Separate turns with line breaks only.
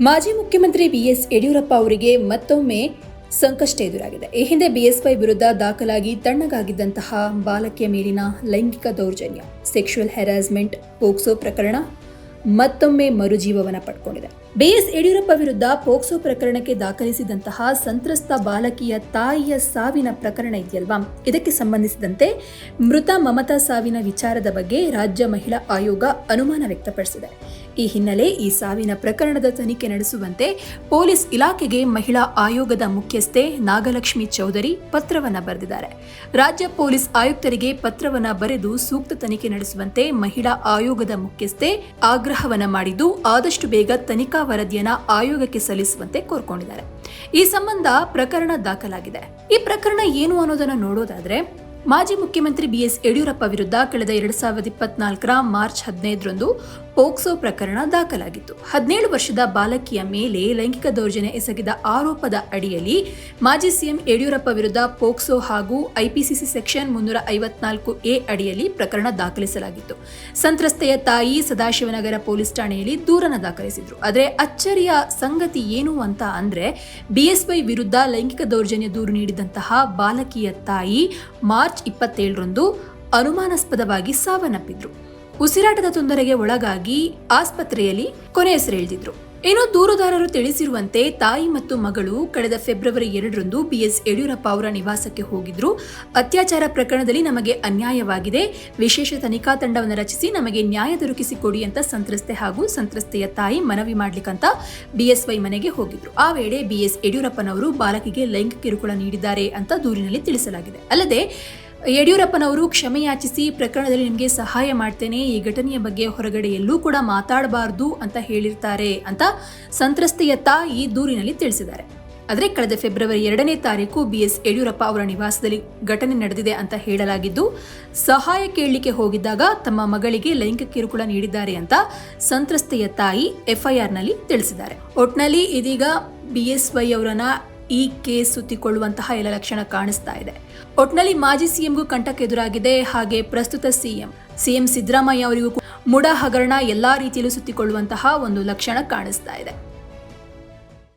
ಮಾಜಿ ಮುಖ್ಯಮಂತ್ರಿ ಬಿಎಸ್ ಯಡಿಯೂರಪ್ಪ ಅವರಿಗೆ ಮತ್ತೊಮ್ಮೆ ಸಂಕಷ್ಟ ಎದುರಾಗಿದೆ. ಈ ಹಿಂದೆ ಬಿಎಸ್ವೈ ವಿರುದ್ಧ ದಾಖಲಾಗಿ ತಣ್ಣಗಾಗಿದ್ದಂತಹ ಬಾಲಕಿಯ ಮೇಲಿನ ಲೈಂಗಿಕ ದೌರ್ಜನ್ಯ ಸೆಕ್ಷುವಲ್ ಹೆರಾಸ್ಮೆಂಟ್ ಪೋಕ್ಸೋ ಪ್ರಕರಣ ಮತ್ತೊಮ್ಮೆ ಮರುಜೀವವನ್ನ ಪಡ್ಕೊಂಡಿದೆ. ಬಿಎಸ್ ಯಡಿಯೂರಪ್ಪ ವಿರುದ್ಧ ಪೋಕ್ಸೋ ಪ್ರಕರಣಕ್ಕೆ ದಾಖಲಿಸಿದಂತಹ ಸಂತ್ರಸ್ತ ಬಾಲಕಿಯ ತಾಯಿಯ ಸಾವಿನ ಪ್ರಕರಣ ಇದೆಯಲ್ವಾ? ಇದಕ್ಕೆ ಸಂಬಂಧಿಸಿದಂತೆ ಮೃತ ಮಮತಾ ಸಾವಿನ ವಿಚಾರದ ಬಗ್ಗೆ ರಾಜ್ಯ ಮಹಿಳಾ ಆಯೋಗ ಅನುಮಾನ ವ್ಯಕ್ತಪಡಿಸಿದೆ. ಈ ಹಿನ್ನೆಲೆ ಈ ಸಾವಿನ ಪ್ರಕರಣದ ತನಿಖೆ ನಡೆಸುವಂತೆ ಪೊಲೀಸ್ ಇಲಾಖೆಗೆ ಮಹಿಳಾ ಆಯೋಗದ ಮುಖ್ಯಸ್ಥೆ ನಾಗಲಕ್ಷ್ಮಿ ಚೌಧರಿ ಪತ್ರವನ್ನ ಬರೆದಿದ್ದಾರೆ. ರಾಜ್ಯ ಪೊಲೀಸ್ ಆಯುಕ್ತರಿಗೆ ಪತ್ರವನ್ನ ಬರೆದು ಸೂಕ್ತ ತನಿಖೆ ನಡೆಸುವಂತೆ ಮಹಿಳಾ ಆಯೋಗದ ಮುಖ್ಯಸ್ಥೆ ಆಗ್ರಹವನ್ನ ಮಾಡಿದ್ದು ಆದಷ್ಟು ಬೇಗ ತನಿಖಾ ವರದಿಯನ್ನ ಆಯೋಗಕ್ಕೆ ಸಲ್ಲಿಸುವಂತೆ ಕೋರ್ಕೊಂಡಿದ್ದಾರೆ. ಈ ಸಂಬಂಧ ಪ್ರಕರಣ ದಾಖಲಾಗಿದೆ. ಈ ಪ್ರಕರಣ ಏನು ಅನ್ನೋದನ್ನ ನೋಡೋದಾದ್ರೆ, ಮಾಜಿ ಮುಖ್ಯಮಂತ್ರಿ ಬಿಎಸ್ ಯಡಿಯೂರಪ್ಪ ವಿರುದ್ಧ ಕಳೆದ ಎರಡ್ ಸಾವಿರದ ಇಪ್ಪತ್ನಾಲ್ಕರ ಮಾರ್ಚ್ ಹದಿನೈದರಂದು ಪೋಕ್ಸೋ ಪ್ರಕರಣ ದಾಖಲಾಗಿತ್ತು. ಹದಿನೇಳು ವರ್ಷದ ಬಾಲಕಿಯ ಮೇಲೆ ಲೈಂಗಿಕ ದೌರ್ಜನ್ಯ ಎಸಗಿದ ಆರೋಪದ ಅಡಿಯಲ್ಲಿ ಮಾಜಿ ಸಿಎಂ ಯಡಿಯೂರಪ್ಪ ವಿರುದ್ಧ ಪೋಕ್ಸೋ ಹಾಗೂ ಐಪಿಸಿಸಿ ಸೆಕ್ಷನ್ ಮುನ್ನೂರ ಐವತ್ನಾಲ್ಕು ಎ ಅಡಿಯಲ್ಲಿ ಪ್ರಕರಣ ದಾಖಲಿಸಲಾಗಿತ್ತು. ಸಂತ್ರಸ್ತೆಯ ತಾಯಿ ಸದಾಶಿವನಗರ ಪೊಲೀಸ್ ಠಾಣೆಯಲ್ಲಿ ದೂರನ ದಾಖಲಿಸಿದ್ರು. ಆದರೆ ಅಚ್ಚರಿಯ ಸಂಗತಿ ಏನು ಅಂತ ಅಂದ್ರೆ ಬಿಎಸ್ವೈ ವಿರುದ್ಧ ಲೈಂಗಿಕ ದೌರ್ಜನ್ಯ ದೂರು ನೀಡಿದಂತಹ ಬಾಲಕಿಯ ತಾಯಿ ಮಾರ್ಚ್ ಇಪ್ಪತ್ತೇಳರಂದು ಅನುಮಾನಾಸ್ಪದವಾಗಿ ಸಾವನ್ನಪ್ಪಿದ್ರು. ಉಸಿರಾಟದ ತೊಂದರೆಗೆ ಒಳಗಾಗಿ ಆಸ್ಪತ್ರೆಯಲ್ಲಿ ಕೊನೆಯುಸಿರೆಳೆದಿದ್ರು ಏನೋ ದೂರುದಾರರು ತಿಳಿಸಿರುವಂತೆ ತಾಯಿ ಮತ್ತು ಮಗಳು ಕಳೆದ ಫೆಬ್ರವರಿ ಎರಡರಂದು ಬಿಎಸ್ ಯಡಿಯೂರಪ್ಪ ಅವರ ನಿವಾಸಕ್ಕೆ ಹೋಗಿದ್ರು. ಅತ್ಯಾಚಾರ ಪ್ರಕರಣದಲ್ಲಿ ನಮಗೆ ಅನ್ಯಾಯವಾಗಿದೆ. ವಿಶೇಷ ತನಿಖಾ ತಂಡವನ್ನು ರಚಿಸಿ ನಮಗೆ ನ್ಯಾಯ ದೊರಕಿಸಿಕೊಡಿ ಅಂತ ಸಂತ್ರಸ್ತೆ ಹಾಗೂ ಸಂತ್ರಸ್ತೆಯ ತಾಯಿ ಮನವಿ ಮಾಡ್ಲಿಕ್ಕಂತ ಬಿಎಸ್ವೈ ಮನೆಗೆ ಹೋಗಿದ್ರು. ಆ ವೇಳೆ ಬಿಎಸ್ ಯಡಿಯೂರಪ್ಪನವರು ಬಾಲಕಿಗೆ ಲೈಂಗಿಕ ಕಿರುಕುಳ ನೀಡಿದ್ದಾರೆ ಅಂತ ದೂರಿನಲ್ಲಿ ತಿಳಿಸಲಾಗಿದೆ. ಅಲ್ಲದೆ ಯಡಿಯೂರಪ್ಪನವರು ಕ್ಷಮೆ ಯಾಚಿಸಿ ಪ್ರಕರಣದಲ್ಲಿ ನಿಮಗೆ ಸಹಾಯ ಮಾಡ್ತೇನೆ, ಈ ಘಟನೆಯ ಬಗ್ಗೆ ಹೊರಗಡೆ ಎಲ್ಲೂ ಕೂಡ ಮಾತಾಡಬಾರ್ದು ಅಂತ ಹೇಳಿರ್ತಾರೆ ಅಂತ ಸಂತ್ರಸ್ತೆಯ ತಾಯಿ ದೂರಿನಲ್ಲಿ ತಿಳಿಸಿದ್ದಾರೆ. ಆದರೆ ಕಳೆದ ಫೆಬ್ರವರಿ ಎರಡನೇ ತಾರೀಕು ಬಿಎಸ್ ಯಡಿಯೂರಪ್ಪ ಅವರ ನಿವಾಸದಲ್ಲಿ ಘಟನೆ ನಡೆದಿದೆ ಅಂತ ಹೇಳಲಾಗಿದ್ದು, ಸಹಾಯ ಕೇಳಲಿಕ್ಕೆ ಹೋಗಿದ್ದಾಗ ತಮ್ಮ ಮಗಳಿಗೆ ಲೈಂಗಿಕ ಕಿರುಕುಳ ನೀಡಿದ್ದಾರೆ ಅಂತ ಸಂತ್ರಸ್ತೆಯ ತಾಯಿ ಎಫ್ಐಆರ್ನಲ್ಲಿ ತಿಳಿಸಿದ್ದಾರೆ. ಒಟ್ನಲ್ಲಿ ಇದೀಗ ಬಿಎಸ್ವೈ ಅವರನ್ನ ಈ ಕೇಸ್ ಸುತ್ತಿಕೊಳ್ಳುವಂತಹ ಎಲ್ಲ ಲಕ್ಷಣ ಕಾಣಿಸ್ತಾ ಇದೆ. ಒಟ್ನಲ್ಲಿ ಮಾಜಿ ಸಿಎಂಗೂ ಕಂಟಕ ಎದುರಾಗಿದೆ. ಹಾಗೆ ಪ್ರಸ್ತುತ ಸಿಎಂ. ಸಿಎಂ ಸಿದ್ದರಾಮಯ್ಯ ಅವರಿಗೂ ಮುಡ ಹಗರಣ ಎಲ್ಲಾ ರೀತಿಯಲ್ಲೂ ಸುತ್ತಿಕೊಳ್ಳುವಂತಹ ಒಂದು ಲಕ್ಷಣ ಕಾಣಿಸ್ತಾ ಇದೆ.